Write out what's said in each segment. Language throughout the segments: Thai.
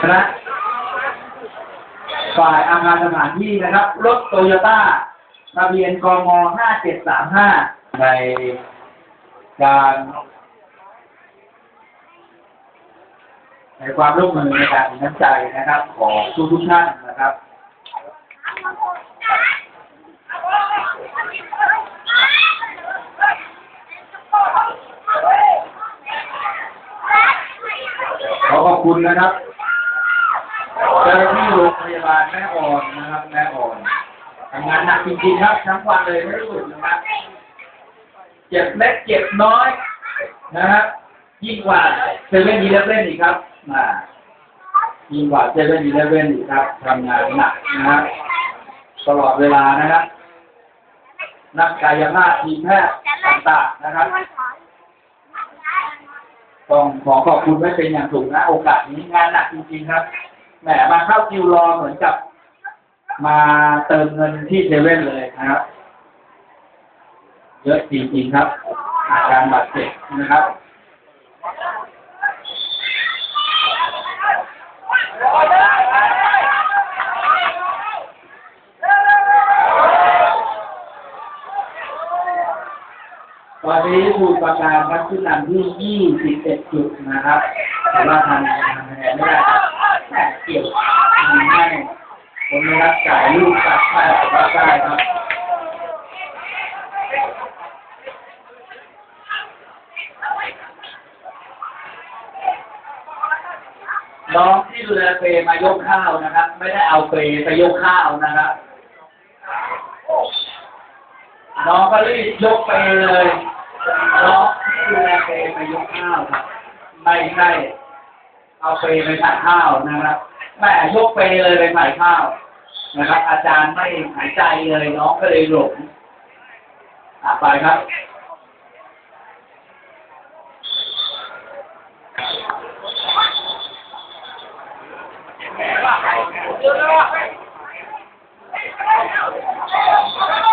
คณะฝ่ายอาคารสถานที่นะครับรถโตโยต้าทะเบียนกม5735 ในการในความร่วมมือในการมีน้ำใจนะครับ ของทุกทุกท่านนะครับ ขอขอบคุณนะครับ เจ้าหน้าที่โรงพยาบาลแม่อ่อนนะครับ แม่อ่อนทำงานหนักจริงๆครับทั้งวันเลยไม่รู้สึกนะครับ เจ็บเล็กเจ็บน้อย นะฮะยิ่งกว่าเซเว่นอีเลฟเว่นอีกครับมายิ่งกว่าเซเว่นอีเลฟเว่นอีกครับทำงานหนักนะครับตลอดเวลานะครับนักกายภาพทีมแพทย์ต่างๆนะครับต้องขอขอบคุณไว้เป็นอย่างสูงนะ โอกาสนี้งานหนักจริงๆครับ แหมมาเข้าคิวรอเหมือนกับ มาเติมเงินที่เซเว่นเลยนะครับ เยอะจริงๆครับ อาการบาดเจ็บนะครับตอนนี้ถูกประกาศรับขึ้นนำที่ 21 จุดนะครับแต่ว่าทำทำคะแนนไม่ได้ครับแต่เกี่ยวทำให้ค นไม่รับ จ่ายลูกตัดไปรับได้ครับน้องที่ดูแลเปรย์มายกข้าวนะครับ ไม่ได้เอาเปรย์ไปยกข้าวนะครับน้องก็รีบยกเปรย์เลยน้องที่ดูแลเปรย์ไปยกข้าวครับไม่ใช่เอาเปรย์ไปใส่ข้าวนะครับแม่ยกเปรย์เลยไปใส่ข้าว นะครับ อาจารย์ไม่หายใจเลยน้องก็เลยหลงอะไปครับ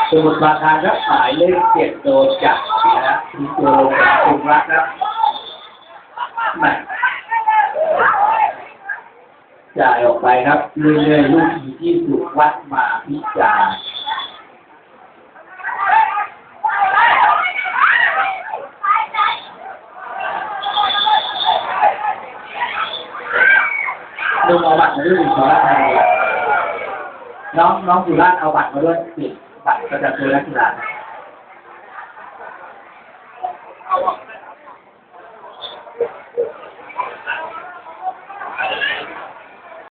สมุดปราการรับหายเลขเจ็ดโดนจับนะครับที่ตัวเป็นคุณรักครับ จ่ายออกไปครับเรื่อยๆลูกทีที่สุวัดมาพิจารลุงเอาบัตรมาด้วยสุราษฎร์นีน้องน้องสุราษฎร์เอาบัตรมาด้วยสิบัตรประจำตัวนักกีฬา